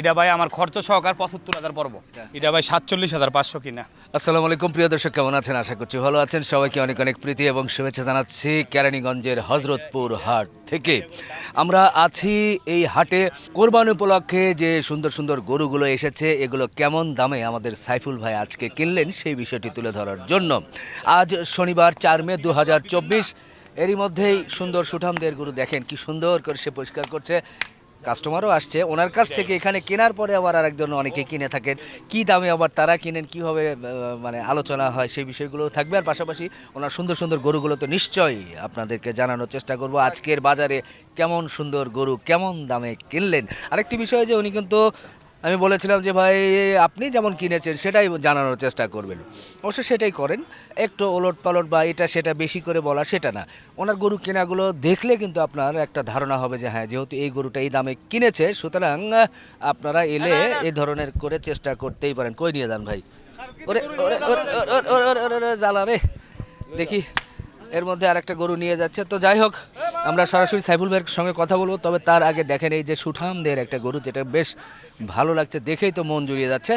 এটা ভাই আমার খরচ সহকার পঁচাত্তর হাজার পড়ব। এটা ভাই সাতচল্লিশ হাজার পাঁচশো কিনা। আসসালামু আলাইকুম প্রিয় দর্শক কেমন আছেন? আশা করছি ভালো আছেন। সবাইকে অনেক অনেক প্রীতি এবং শুভেচ্ছা জানাচ্ছি কেরানীগঞ্জের হজরতপুর হাট থেকে। আমরা আছি এই হাটে। কোরবানি উপলক্ষে যে সুন্দর সুন্দর গরুগুলো এসেছে এগুলো কেমন দামে আমাদের সাইফুল ভাই আজকে কিনলেন সেই বিষয়টি তুলে ধরার জন্য। আজ শনিবার চার মে দু হাজার চব্বিশ। এরই মধ্যেই সুন্দর সুঠামদের গরু দেখেন কি সুন্দর করে সে পরিষ্কার করছে। কাস্টমারও আসছে। ওনার কাছ থেকে এখানে কেনার পরে আবার আরেকজন অনেকে কিনে থাকেন। কি দামে আবার তারা কিনেন, কীভাবে মানে আলোচনা হয় সেই বিষয়গুলো থাকবে। আর পাশাপাশি ওনার সুন্দর সুন্দর গরুগুলো তো নিশ্চয়ই আপনাদেরকে জানানোর চেষ্টা করব। আজকের বাজারে কেমন সুন্দর গরু, কেমন দামে কিনলেন? আরেকটি বিষয় যে উনি কিন্তু আমি বলেছিলাম যে ভাই আপনি যেমন কিনেছেন সেটাই জানানোর চেষ্টা করবেন। অবশ্য সেটাই করেন। একটু ওলট পালট বা এটা সেটা বেশি করে বলা সেটা না। ওনার গরু কেনাগুলো দেখলে কিন্তু আপনার একটা ধারণা হবে যে হ্যাঁ যেহেতু এই গরুটা এই দামে কিনেছে সুতরাং আপনারা এলে এই ধরনের করে চেষ্টা করতেই পারেন। কই নিয়ে যান ভাই? ওরে জ্বালা রে। দেখি। এর মধ্যে আর একটা গরু নিয়ে যাচ্ছে। তো যাই হোক, আমরা সরাসরি সাইফুল ভাইয়ের সঙ্গে কথা বলব। তবে তার আগে দেখেন এই যে সুঠামদের একটা গরু, যেটা বেশ ভালো লাগছে, দেখেই তো মন জুড়িয়ে যাচ্ছে।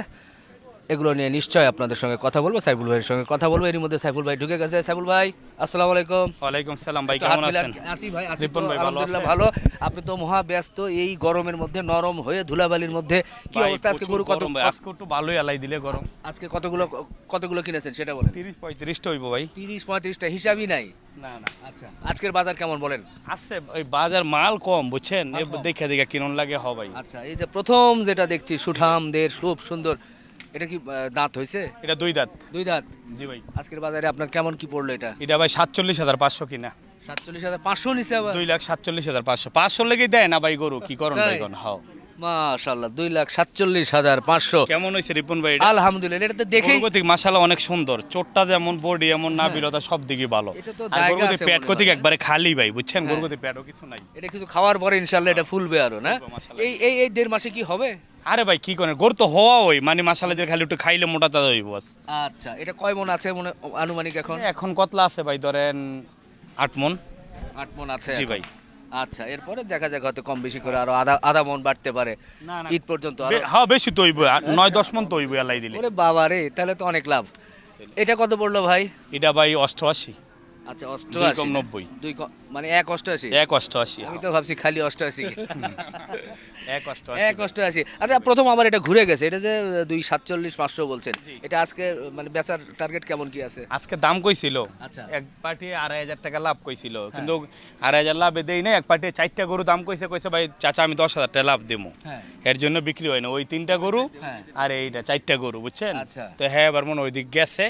এগুলো নিয়ে নিশ্চয়ই আপনাদের সঙ্গে কথা বলব সাইফুল ভাইয়ের সঙ্গে কথা বলব। এর মধ্যে সাইফুল ভাই ঢুকে গেছে। সাইফুল ভাই আসসালামু আলাইকুম। ওয়ালাইকুম সালাম ভাই কেমন আছেন? আসি ভাই আসি রিপন ভাই ভালো আলহামদুলিল্লাহ? ভালো। আপনি তো মহা ব্যস্ত এই গরমের মধ্যে নরম হয়ে ধুলাবালির মধ্যে। কি অবস্থা আজকে গরু কত আজকে একটু ভালোই আলাই দিলে গরম। আজকে কতগুলো কতগুলো কিনেছেন সেটা বলেন। তিরিশ পঁয়ত্রিশটা হইব ভাই। তিরিশ পঁয়ত্রিশটা হিসাবই নাই। না না। আচ্ছা আজকের বাজার কেমন বলেন? আছে ওই বাজার মাল কম বুঝছেন। দেখে দেখে কিনুন লাগে হ ভাই। আচ্ছা এই যে প্রথম যেটা দেখছি সুঠামদের খুব সুন্দর এটা কি দাঁত হয়েছে এটা দুই দাঁত। দুই দাঁত? জি ভাই। আজকের বাজারে আপনার কেমন কি পড়ল এটা? এটা ভাই সাতচল্লিশ হাজার পাঁচশো কিনা। সাতচল্লিশ হাজার পাঁচশো আবার? দুই লাখ সাতচল্লিশ হাজার পাঁচশো। পাঁচশো লেগে দেয় না ভাই গরু কি করুন তাই? ভাই কোন হাও। মাশাল্লাহ দুই লাখ সাতচল্লিশ হাজার পাঁচশো। কেমন হয়েছে রিপন ভাই? আলহামদুলিল্লাহ এটা তো দেখেই গরুগতিক মাসালা অনেক সুন্দর। চোটটা যেমন বডি এমন নাবিলতা সব দিকে ভালো। এটা তো জায়গা আছে পেট কতিক একবারে খালি ভাই বুঝছেন? হ্যাঁ। গরুগতিক পেটও কিছু নাই। এটা কিছু খাওয়ার পরে ইনশাল্লাহ এটা ফুলবে আরও না? এই এই এই দেড় মাসে কি হবে? আরে ভাই কি করে গরু তো হওয়া ওই মানে মাসালাদের খালি একটু খাইলে মোটা তাজা হইব বাস। আচ্ছা এটা কয় মন আছে মনে আনুমানিক এখন? এখন কতলা আছে ভাই ধরেন আট মন। আট মন আছে জি ভাই। আচ্ছা এরপরে দেখা যাক হয়তো কম বেশি করে আরও আধা আধা মন বাড়তে পারে। না না। ঈদ পর্যন্ত হ্যাঁ বেশি তো হইব। নয় দশ মন তো হইব এলাই দিলে। ওরে বাবা রে তাহলে তো অনেক লাভ। এটা কত পড়ল ভাই? এটা ভাই অষ্টআশি। আচ্ছা অষ্টআশি কম নব্বই। দুই মানে এক অষ্টআশি। এক অষ্টআশি আমি তো ভাবছি খালি অষ্টআশি। এক অষ্টআশি। এক অষ্টআশি। আচ্ছা প্রথম আবার এটা ঘুরে গেছে। এটা যে দুই সাতচল্লিশ পাঁচশো বলছেন এটা আজকে মানে বেচার টার্গেট কেমন কি আছে? আজকে দাম কইছিল। আচ্ছা। এক পার্টি আড়াই হাজার টাকা লাভ কইছিল। কিন্তু আড়াই হাজার লাভে দেই না এক পার্টি চারটা গরু দাম কইছে কইছে ভাই চাচা আমি দশ হাজার টাকা লাভ দেবো হ্যাঁ। এর জন্য বিক্রি হয় না। ওই তিনটা গরু হ্যাঁ। আর এইটা চারটা গরু বুঝছেন? আচ্ছা। তো হ্যাঁ এবার মনে হয় ওইদিক গেছে।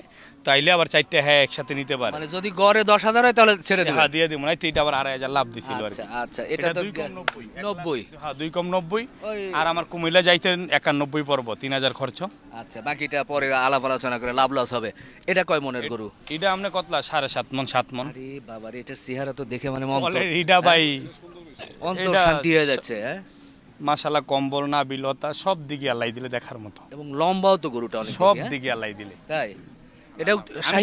তাইলে আবার চারটা হ্যাঁ একসাথে নিতে পারে। মানে যদি গড়ে দশ হাজার হয় তাহলে ছেড়ে দেবে হ্যাঁ দিয়ে দিব না এটা আবার আড়াই হাজার লাভ দিছিল আর আচ্ছা আচ্ছা এটা তো দুই কম নব্বই। এক নব্বই? লাখ- হ্যাঁ দুই কম নব্বই। ওই- আর আমার কুমিল্লা যাইতেন একানব্বই পর্ব তিন হাজার খরচ। আচ্ছা বাকিটা পরে আলাপ আলোচনা করে লাভ লস হবে। এটা কয় মনের গরু? এটা কতলা? সাড়ে সাত মন সাত মন। আরে বাবা রে এটার চেহারা তো দেখে মানে মন এটা ভাই। অন্তর শান্তি হয়ে যাচ্ছে হ্যাঁ? মাসালা কম্বল না বিলতা সব দিকে আল্লাহ দিলে দেখার মতো। এবং লম্বাও তো গরুটা অনেক সব হ্যাঁ? দিকে আল্লাহ দিলে। তাই? এটা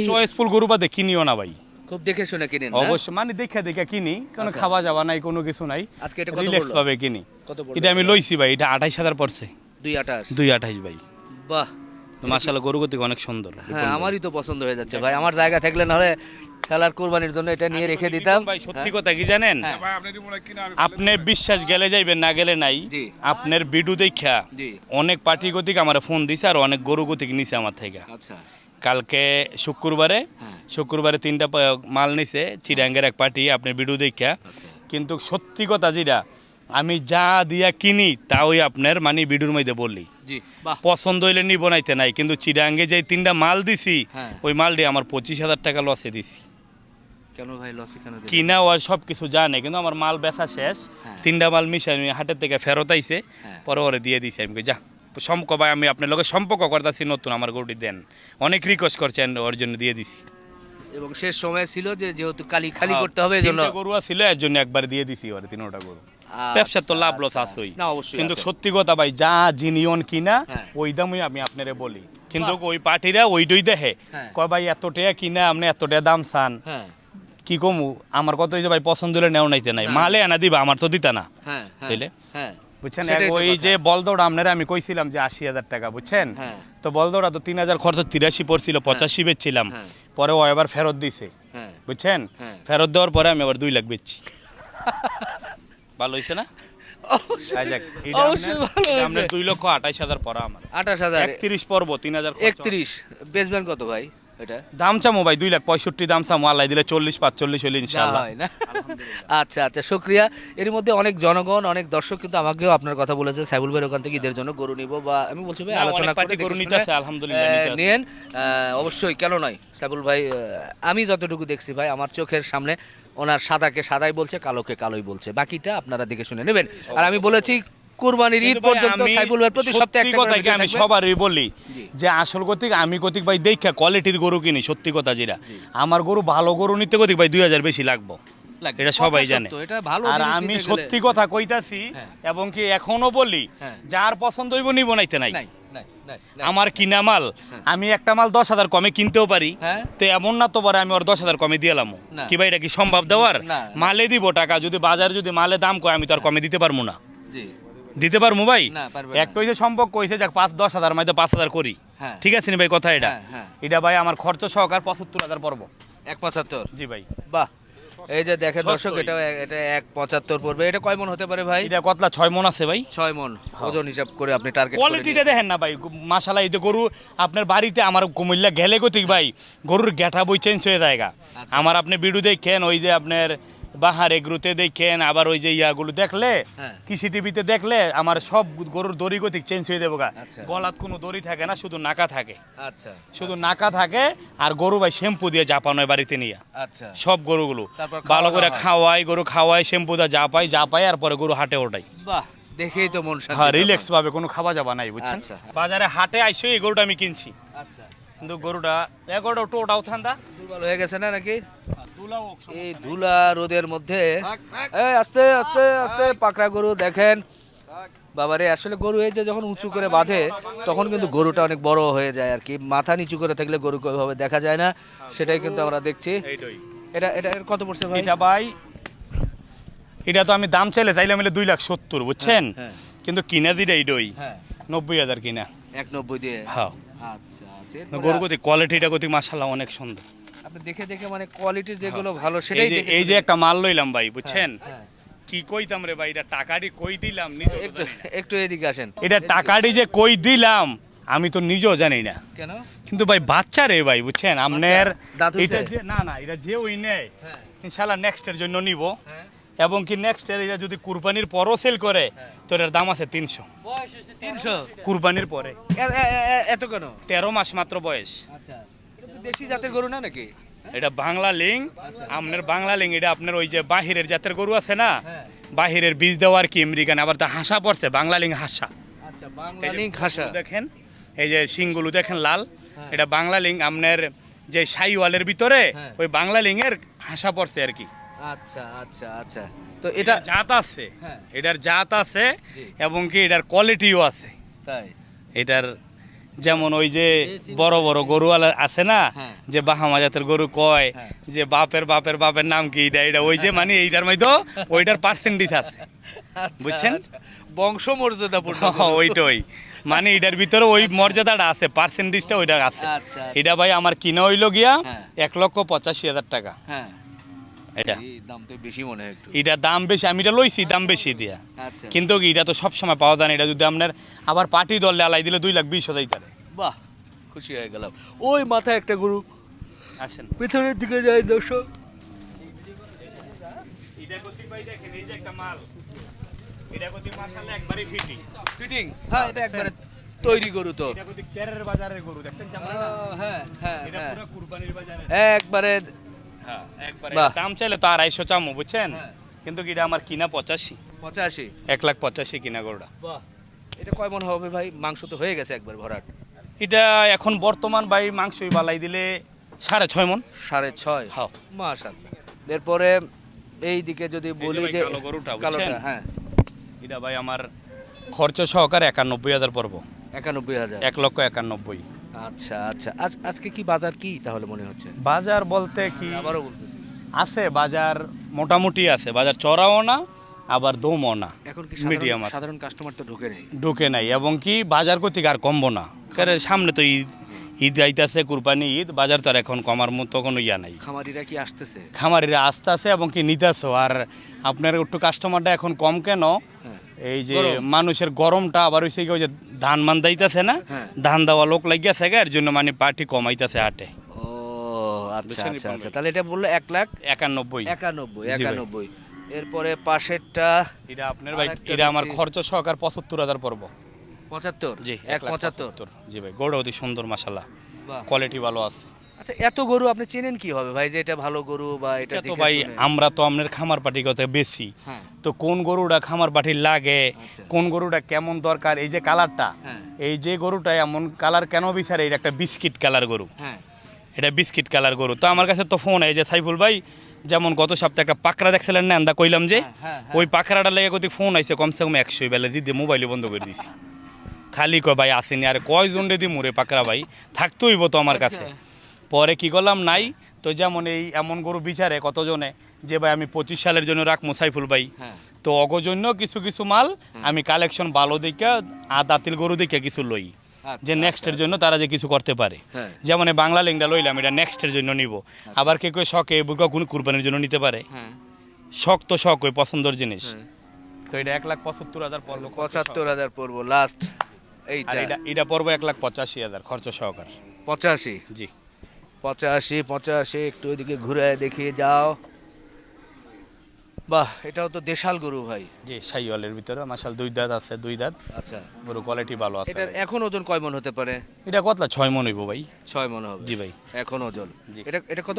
চয়েসফুল গরু বাদে কিনিও না ভাই। খুব দেখে শুনে কিনেন অবশ্যই। মানে দেখে দেখে কিনি কোনো আচ্ছা। খাওয়া যাওয়া নাই কোনো কিছু নাই। আজকে এটা কত রিল্যাক্স ভাবে কিনি। কত এটা আমি লইছি ভাই এটা আঠাইশ হাজার পড়ছে। দুই আঠাশ? দুই আঠাইশ ভাই। বাহ। মাসালা গরু গতিক অনেক সুন্দর। হ্যাঁ আমারই তো পছন্দ হয়ে যাচ্ছে ভাই। আমার জায়গা থাকলে না হলে খেলার কোরবানির জন্য এটা নিয়ে রেখে দিতাম। ভাই সত্যি কথা কি জানেন? হ্যাঁ। আপনি বিশ্বাস গেলে যাইবেন না গেলে নাই আপনার বিডু দেখা অনেক পার্টি গতিক আমার ফোন দিছে আর অনেক গরু গতিক নিছে আমার থেকে। আচ্ছা। কালকে শুক্রবারে। শুক্রবারে তিনটা মাল নিছে চিরাঙ্গের এক পার্টি আপনি বিডু দেখা আচ্ছা কিন্তু সত্যি কথা যেটা আমি যা দিয়া কিনি তা ওই আপনার মানে বিডুর মধ্যে বললি পছন্দ হইলে নি বনাইতে নাই কিন্তু চিরাঙ্গে যে তিনটা মাল দিছি হ্যাঁ। ওই মালটি আমার পঁচিশ হাজার টাকা লসে দিছি কেন ভাই লসে কেন কিনা আর সব কিছু জানে কিন্তু আমার মাল বেচা শেষ হ্যাঁ। তিনটা মাল মিশে আমি হাটের থেকে ফেরত আইছে হ্যাঁ। পরে ওরে দিয়ে দিছি আমি যা সম্পর্ক ভাই আমি আপনার লোকের সম্পর্ক করতেছি নতুন আমার গরুটি দেন। অনেক রিকোয়েস্ট করছেন ওর জন্য দিয়ে দিছি। এবং শেষ সময় ছিল যে যেহেতু কালি খালি হ্যাঁ, করতে হবে এই জন্য গরু ছিল এর জন্য একবার দিয়ে দিছি ওরে তিনটা গরু। আচ্ছা, ব্যবসার তো লাভ লস আচ্ছা। আছেই। কিন্তু সত্যি কথা ভাই যা জিনিয়ন কিনা হ্যাঁ। ওই দামই আমি আপনারে বলি। কিন্তু ওই পার্টিরা ওইটাই দেখে। হ্যাঁ। কয় ভাই এত টাকা কিনা আপনি এত টাকা দাম চান। কি কমু? আমার কত ভাই পছন্দ হলে নেও নাইতে নাই। মালে আনা দিবা আমার তো দিতা না। তাইলে? হ্যাঁ বুঝছেন ওই যে বলদৌড় আপনারা আমি কইছিলাম যে আশি হাজার টাকা বুঝছেন? হ্যাঁ। তো বলদৌড়া তো তিন হাজার খরচ তিরাশি পড়ছিল পঁচাশি বেচছিলাম। হ্যাঁ। পরে ও এবার ফেরত দিছে। হ্যাঁ। বুঝছেন? হ্যাঁ। ফেরত দেওয়ার পরে আমি আবার দুই লাখ বেচছি। ভালো হয়েছে না? আপনার দুই লক্ষ আঠাইশ হাজার পড়া আমার। আঠাশ হাজার। একত্রিশ পর্ব তিন হাজার একত্রিশ। বেচবেন কত ভাই? এটা? দাম চামো ভাই দুই লাখ পঁয়ষট্টি দাম চামো আল্লাহ দিলে চল্লিশ পাঁচচল্লিশ না? আচ্ছা আচ্ছা শুক্রিয়া। এর মধ্যে অনেক জনগণ অনেক দর্শক কিন্তু আমাকেও আপনার কথা বলেছে সাইবুল ভাইয়ের ওখান থেকে ঈদের জন্য গরু নিব বা আমি বলছি ভাই আলোচনা করে গরু নিতে আছে, আলহামদুলিল্লাহ, অবশ্যই কেন নয়? সাইবুল ভাই আমি যতটুকু দেখছি ভাই আমার চোখের সামনে ওনার সাদাকে সাদাই বলছে কালোকে কালোই বলছে। বাকিটা আপনারা দেখে শুনে নেবেন। আর আমি বলেছি কুরবানির ঈদ পর্যন্ত আমি সাইবুল ভাই প্রতি সপ্তাহে একটা কথা কি আমি সবারই বলি যে আসল গতিক আমি গতিক ভাই দেখা কোয়ালিটির গরু কিনি সত্যি কথা যেটা আমার গরু ভালো গরু নিতে গতিক ভাই দুই হাজার বেশি লাগবো। এটা সবাই জানে। আর আমি সত্যি কথা কইতাছি হ্যাঁ। এবং কি এখনও বলি হ্যাঁ। যার পছন্দ হইব নিব নাইতে নাই। আমার কিনা মাল আমি একটা মাল দশ হাজার কমে কিনতেও পারি হ্যাঁ। তো এমন না তো পারে আমি ওর দশ হাজার কমে দিয়েলাম। কি ভাই এটা কি সম্ভব দেওয়ার। মালে দিব টাকা যদি বাজারে যদি মালে দাম কয় আমি তো আর কমে দিতে পারব না দিতে পারব ভাই। এক কইছে সম্পর্ক কইছে যাক পাঁচ দশ হাজার মাইতে পাঁচ হাজার করি। হ্যাঁ। ঠিক আছে নি ভাই কথা এটা? হ্যাঁ, হ্যাঁ। এটা ভাই আমার খরচ সহকার পঁচাত্তর হাজার পড়ব। এক পঁচাত্তর? জি ভাই। বাহ। এই যে দেখেন সস্তই। দর্শক এটা এটা এক পঁচাত্তর পড়বে। এটা কয় মন হতে পারে ভাই? এটা কতলা ছয় মন আছে ভাই। ছয় মন। ওজন হিসাব করে আপনি টার্গেট কোয়ালিটিটা দেখেন না ভাই। মাসালা এই যে গরু আপনার বাড়িতে আমার কুমিল্লা গেলে গতিক ভাই গরুর গ্যাটা বই চেঞ্জ হয়ে জায়গা আচ্ছা। আমার আপনি বিডু দেখেন ওই যে আপনার বাহার এগ্রুতে দেখেন আবার ওই যে ইয়াগুলো দেখলে হ্যাঁ। কৃষি টিভিতে দেখলে আমার সব গরুর দড়ি গতিক চেঞ্জ হয়ে গা আচ্ছা। গলাত কোনো দড়ি থাকে না শুধু নাকা থাকে। আচ্ছা। শুধু নাকা থাকে আর গরু ভাই শ্যাম্পু দিয়ে জাপানো হয় বাড়িতে নিয়ে। আচ্ছা। সব গরুগুলো। ভালো করে খাওয়াই গরু খাওয়াই শ্যাম্পু দা যা পাই যা পাই আর পরে গরু হাটে ওঠাই বাহ দেখেই তো মন হ্যাঁ রিল্যাক্স ভাবে কোনো খাওয়া যাবা নাই বুঝছেন? আচ্ছা। বাজারে হাটে আইসে এই গরুটা আমি কিনছি। আচ্ছা। কিন্তু গরুটা এ গরুটা টোটাও ঠান্ডা। দুর্বল হয়ে গেছে না নাকি? এই ধুলা রোদের মধ্যে আস্তে আস্তে আস্তে পাকড়া গরু দেখেন। বাবারে আসলে গরু এই যে যখন উঁচু করে বাঁধে তখন কিন্তু গরুটা অনেক বড় হয়ে যায় আর কি। মাথা নিচু করে থাকলে গরুকে ওইভাবে দেখা যায় না সেটাই কিন্তু আমরা দেখছি। এটা এটা কত পড়ছে ভাই? এটা ভাই এটা তো আমি দাম চাইলে চাইলে মিলে দুই লাখ সত্তর বুঝছেন? হ্যাঁ। কিন্তু কিনা দিটা এইটাই হ্যাঁ। নব্বই হাজার কিনা। এক নব্বই দিয়ে? হ্যাঁ। আচ্ছা আচ্ছা। গরু গতি কোয়ালিটিটা গতি মাসাল্লাহ অনেক সুন্দর। আপনি দেখে দেখে মানে কোয়ালিটির যেগুলো ভালো সেটাই এই যে একটা মাল লইলাম ভাই বুঝছেন? হ্যাঁ। কি কইতাম রে ভাই এটা টাকাটি কই দিলাম একটু একটু এদিকে আসেন। এটা টাকাটি যে কই দিলাম আমি তো নিজেও জানি না। কেন? কিন্তু ভাই বাচ্চা রে ভাই বুঝছেন? আপনার এটা যে না না এটা যে ওই নেয় হ্যাঁ। ইনশাল্লাহ নেক্সট এর জন্য নিব। হ্যাঁ। এবং কি নেক্সট এর এটা যদি কুরবানির পরও সেল করে তো এটার দাম আছে তিনশো। তিনশো কুরবানির পরে। এত কেন? তেরো মাস মাত্র বয়স। আচ্ছা। দেশি জাতের গরু না নাকি? এটা বাংলা লিং। আপনার বাংলা লিং এটা আপনার ওই যে বাহিরের জাতের গরু আছে না? হ্যাঁ। বাহিরের বীজ দেওয়ার কি আমেরিকান আবার তা হাসা পড়ছে বাংলা লিং হাসা। আচ্ছা বাংলা লিঙ্ক হাসা। দেখেন এই যে শিংগুলো দেখেন লাল। হ্যাঁ। এটা বাংলা লিং আপনার যে সাইওয়ালের ভিতরে হ্যাঁ। ওই বাংলা লিং এর হাসা পড়ছে আর কি। আচ্ছা আচ্ছা আচ্ছা। তো এটা জাত আছে। এটার জাত আছে এবং কি এটার কোয়ালিটিও আছে। তাই। এটার যেমন ওই যে বড় বড় গরু আছে না হ্যাঁ। যে বাহামা জাতের গরু কয় হ্যাঁ। যে বাপের বাপের বাপের নাম কি এটা এটা ওই যে মানে এইটার মধ্যে ওইটার পার্সেন্টেজ আছে। আচ্ছা, বুঝছেন? আচ্ছা। বংশ মর্যাদা পূর্ণ ওইটাই। মানে এটার ভিতরে ওই মর্যাদাটা আছে পার্সেন্টেজটা ওইটা আছে। আচ্ছা, আচ্ছা। এটা ভাই আমার কিনা হইল গিয়া হ্যাঁ। এক লক্ষ পঁচাশি হাজার টাকা। হ্যাঁ। এটা। দাম তো বেশি মনে হয় একটু। এটা দাম বেশি আমি এটা লইছি দাম বেশি দিয়া। আচ্ছা। কিন্তু এটা তো সবসময় পাওয়া যায় না এটা যদি আপনার আবার পার্টি দল আলাই দিলে দুই লাখ বিশ হাজার বাহ খুশি হয়ে গেলাম। ওই মাথায় একটা গরু। আসেন। পেছনের দিকে যাই দর্শক। ফিটিং হ্যাঁ এটা একবারে তৈরি গরু তো। হ্যাঁ হ্যাঁ হ্যাঁ। হ্যাঁ। দাম চাইলে তো আড়াইশো চামো বুঝছেন? হ্যাঁ। কিন্তু এটা আমার কিনা পঁচাশি? পঁচাশি। এক লাখ পঁচাশি কিনা গরুটা। বাহ। এটা কয় মন হবে ভাই? মাংস তো হয়ে গেছে একবার ভরাট। এটা এখন বর্তমান ভাই মাংসই বালাই দিলে সাড়ে ছয় মন। সাড়ে ছয়। হ্যাঁ। মাশাআল্লাহ। এরপরে এই দিকে যদি বলি যে গরুটা, কালোটা হ্যাঁ। এটা ভাই আমার খরচ সহকারে একানব্বই হাজার পড়ব। একানব্বই হাজার। এক লক্ষ একানব্বই। আচ্ছা আচ্ছা। আজ আজকে কি বাজার কি তাহলে মনে হচ্ছে? বাজার বলতে কি আবারও বলতেছি। আছে বাজার মোটামুটি আছে। বাজার চড়াও না আবার দমও না। এখন কি মিডিয়াম সাধারণ কাস্টমার তো ঢোকে নেই? ঢুকে নাই এবং কি বাজার কর্তৃক আর কমবো না। কারণ সামনে তো ঈদ ঈদ আইতাছে কুরবানি ঈদ বাজার তো আর এখন কমার মতো কোনো ইয়া নাই। খামারিরা কি আসতেছে? খামারিরা আসতে আছে এবং কি নিতেছে। আর আপনার একটু কাস্টমারটা এখন কম কেন? হ্যাঁ। এই যে মানুষের গরমটা আবার হইছে কি ওই যে ধান মান দাইতাছে না? হ্যাঁ। ধান দেওয়া লোক লাগিয়াছে গা এর জন্য মানে পার্টি কমাইতেছে হাটে। ও আচ্ছা আচ্ছা আচ্ছা। তাহলে এটা বলল এক লাখ? একানব্বই। একানব্বই একানব্বই। এরপরে পাশেরটা এটা আপনার ভাই এটা আমার। খরচ সহকার পঁচাত্তর হাজার পড়ব। পঁচাত্তর? জি এক পঁচাত্তর। জি ভাই গরু অতি সুন্দর মাসাল্লাহ। কোয়ালিটি ভালো আছে। আচ্ছা এত গরু আপনি চেনেন কি হবে ভাই যে এটা ভালো গরু বা এটা তো ভাই আমরা তো আপনার খামার পাটি কথা বেশি। হ্যাঁ। তো কোন গরুটা খামার পাটি লাগে আচ্ছা। কোন গরুটা কেমন দরকার এই যে কালারটা হ্যাঁ। এই যে গরুটা এমন কালার কেন বিচারে এটা একটা বিস্কিট কালার গরু। হ্যাঁ। এটা বিস্কিট কালার গরু। তো আমার কাছে তো ফোন এই যে সাইফুল ভাই যেমন গত সপ্তাহে একটা পাকড়া দেখছিলেন না আন্দা কইলাম যে। ওই পাকড়াটা লেগে কত ফোন আইছে কমসে কম একশো বেলা দিদি মোবাইলে বন্ধ করে দিছি। খালি কয় ভাই আসেনি। আর কয় জন দি মুরে পাকড়া ভাই? থাকতেইব তো আমার কাছে। পরে কি করলাম নাই তো যেমন এই এমন গরু বিচারে কতজনে যে ভাই আমি পঁচিশ সালের জন্য রাখব সাইফুল ভাই। হ্যাঁ। তো অগজন্য কিছু কিছু মাল আমি কালেকশন ভালো দিকে আর দাতিল গরু দিকে কিছু লই। আচ্ছা, যে নেক্সটের জন্য তারা যে কিছু করতে পারে। হ্যাঁ। যেমন বাংলা লিঙ্কটা লইলাম এটা নেক্সটের জন্য নিব। আবার কে কেউ শখে বুকা কোন কুরবানির জন্য নিতে পারে? হ্যাঁ। শখ তো শখ ওই পছন্দর জিনিস। হ্যাঁ। তো এটা এক লাখ পঁচাত্তর হাজার পড়ল। পঁচাত্তর হাজার পড়ব লাস্ট এইটা। এটা পড়বে এক লাখ পঁচাশি হাজার খরচ সহকার। পঁচাশি? জি। পঁচাশি পঁচাশি একটু ওইদিকে ঘুরে দেখিয়ে যাও। বাহ এটাও তো দেশাল গরু ভাই। জি সাইওয়ালের ভিতরে মাসাল দুই দাঁত আছে দুই দাঁত। আচ্ছা। গরু কোয়ালিটি ভালো আছে এটার এখন ওজন কয় মন হতে পারে? এটা কতলা? ছয় মন হইব ভাই। ছয় মন হবে। জি ভাই। এখন ওজন। জি। এটা এটা কত?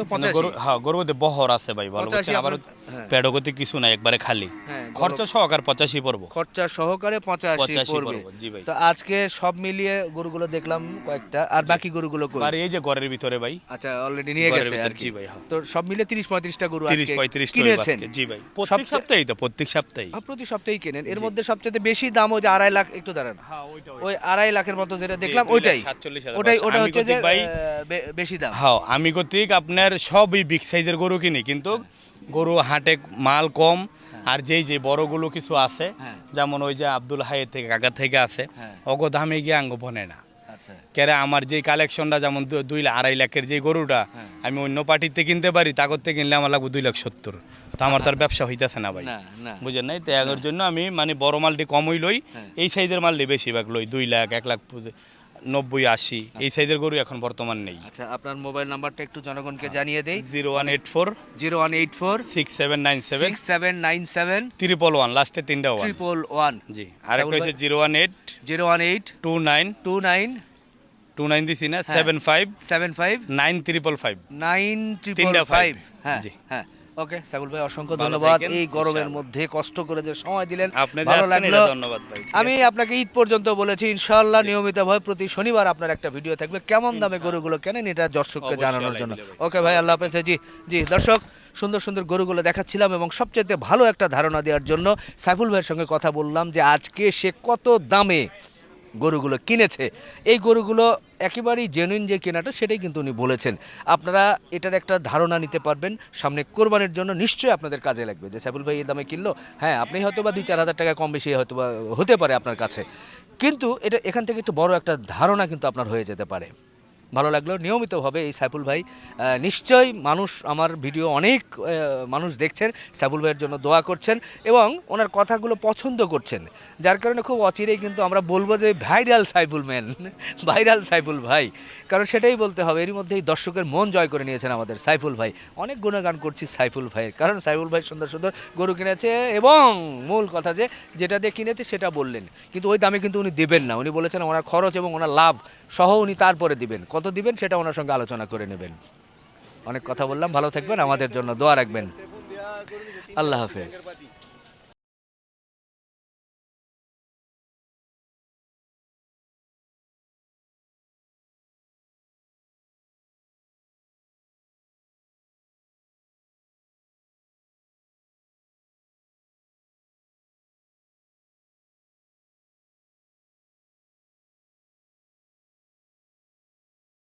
হ্যাঁ বহর আছে ভাই ভালো আবার হ্যাঁ। পেডগতি কিছু নাই একবারে খালি। হ্যাঁ, খরচ সহকার পঁচাশি পড়ব। খরচা সহকারে পড়বে জি ভাই। তো আজকে সব মিলিয়ে গরুগুলো দেখলাম কয়েকটা আর বাকি গরুগুলো কই? আর এই যে ঘরের ভিতরে ভাই। আচ্ছা অলরেডি নিয়ে গেছে আর জি ভাই, হ্যাঁ। তো সব মিলে তিরিশ পঁয়ত্রিশটা গরু তিরিশ আজকে কিনেছেন। জি ভাই। প্রত্যেক সপ্তাহেই তো প্রত্যেক সপ্তাহে হ্যাঁ, প্রতি সপ্তাহেই কেনেন। এর মধ্যে সবচেয়ে বেশি দাম ওই যে আড়াই লাখ একটু দাঁড়ান। ওইটা ওই আড়াই লাখের মতো যেটা দেখলাম ওইটাই। ওটাই ওটা হচ্ছে যে বেশি দাম। হ্যাঁ আমি কর্তৃক আপনার সবই বিগ সাইজের গরু কিনি কিন্তু গরু হাটে মাল কম আর যেই যে বড়গুলো কিছু আছে হ্যাঁ। যেমন ওই যে আব্দুল হাইয়ের থেকে কাকার থেকে আছে হ্যাঁ। অগ দামে গিয়ে আঙ্গ বনে না। আচ্ছা। কেরে আমার যে কালেকশনটা যেমন দুই আড়াই লাখের যে গরুটা হ্যাঁ। আমি অন্য পার্টিতে কিনতে পারি তাগর থেকে কিনলে আমার লাগবে দুই লাখ সত্তর। তো আমার তার ব্যবসা হইতেছে না ভাই। বুঝেন নাই? তো এর জন্য আমি মানে বড় মালটি কমই লই হ্যাঁ। এই সাইজের মালটি বেশিরভাগ লই দুই লাখ এক লাখ নব্বই আশি। এই সাইজের গরু এখন বর্তমান নেই। আচ্ছা আপনার মোবাইল নাম্বারটা একটু জনগণকে জানিয়ে দেই। Zero one eight four zero one eight four six seven nine seven six seven nine seven triple one লাস্টে তিনটা ওয়ান। Triple one. জি আর একটা হচ্ছে zero one eight zero one eight two nine two nine two nine দিছি না হ্যাঁ। Seven five seven five nine triple five. Nine triple five. হ্যাঁ জি। হ্যাঁ। ওকে সাগুল ভাই অসংখ্য ধন্যবাদ। এই গরমের। মধ্যে কষ্ট করে যে সময় দিলেন ভালো লাগল। ধন্যবাদ ভাই। আমি আপনাকে ঈদ পর্যন্ত বলেছি ইনশাআল্লাহ নিয়মিতভাবে প্রতি শনিবার আপনার একটা ভিডিও থাকবে। কেমন দামে গরুগুলো কেনেন এটা দর্শককে জানানোর জন্য। ওকে ভাই আল্লাহ হাফেজ। জি জি দর্শক সুন্দর সুন্দর গরুগুলো দেখাচ্ছিলাম এবং সবচেয়ে ভালো একটা ধারণা দেওয়ার জন্য সাইফুল ভাইয়ের সঙ্গে কথা বললাম যে আজকে সে কত দামে গরুগুলো কিনেছে। এই গরুগুলো একেবারেই জেনুইন যে কেনাটা, সেটাই কিন্তু উনি বলেছেন। আপনারা এটার একটা ধারণা নিতে পারবেন, সামনে কোরবানির জন্য নিশ্চয়ই আপনাদের কাজে লাগবে। যে সাইফুল ভাই এই দামে কিনলো হ্যাঁ আপনি হয়তো বা দুই, চার হাজার টাকা কম বেশি হয়তো হতে পারে আপনার কাছে। কিন্তু এটা এখান থেকে একটু বড় একটা ধারণা কিন্তু আপনার হয়ে যেতে পারে। ভালো লাগল। নিয়মিতভাবে এই সাইফুল ভাই নিশ্চয়ই মানুষ আমার ভিডিও অনেক মানুষ দেখছেন। সাইফুল ভাইয়ের জন্য দোয়া করছেন এবং ওনার কথাগুলো পছন্দ করছেন। যার কারণে খুব অচিরেই কিন্তু আমরা বলব যে viral Saiful man, viral Saiful ভাই। কারণ সেটাই বলতে হবে, এরই মধ্যেই দর্শকের মন জয় করে নিয়েছেন আমাদের সাইফুল ভাই। অনেক গুণগান করছি সাইফুল ভাইয়ের, কারণ সাইফুল ভাই সুন্দর সুন্দর গরু কিনেছে এবং মূল কথা যে যেটা দিয়ে কিনেছে সেটা বললেন। কিন্তু ওই দামে কিন্তু উনি দেবেন না। উনি বলেছেন ওনার খরচ এবং ওনার লাভ সহ উনি তারপরে দিবেন। কত দিবেন সেটা ওনার সঙ্গে আলোচনা করে নেবেন। অনেক কথা বললাম, ভালো থাকবেন, আমাদের জন্য দোয়া রাখবেন। আল্লাহ হাফেজ।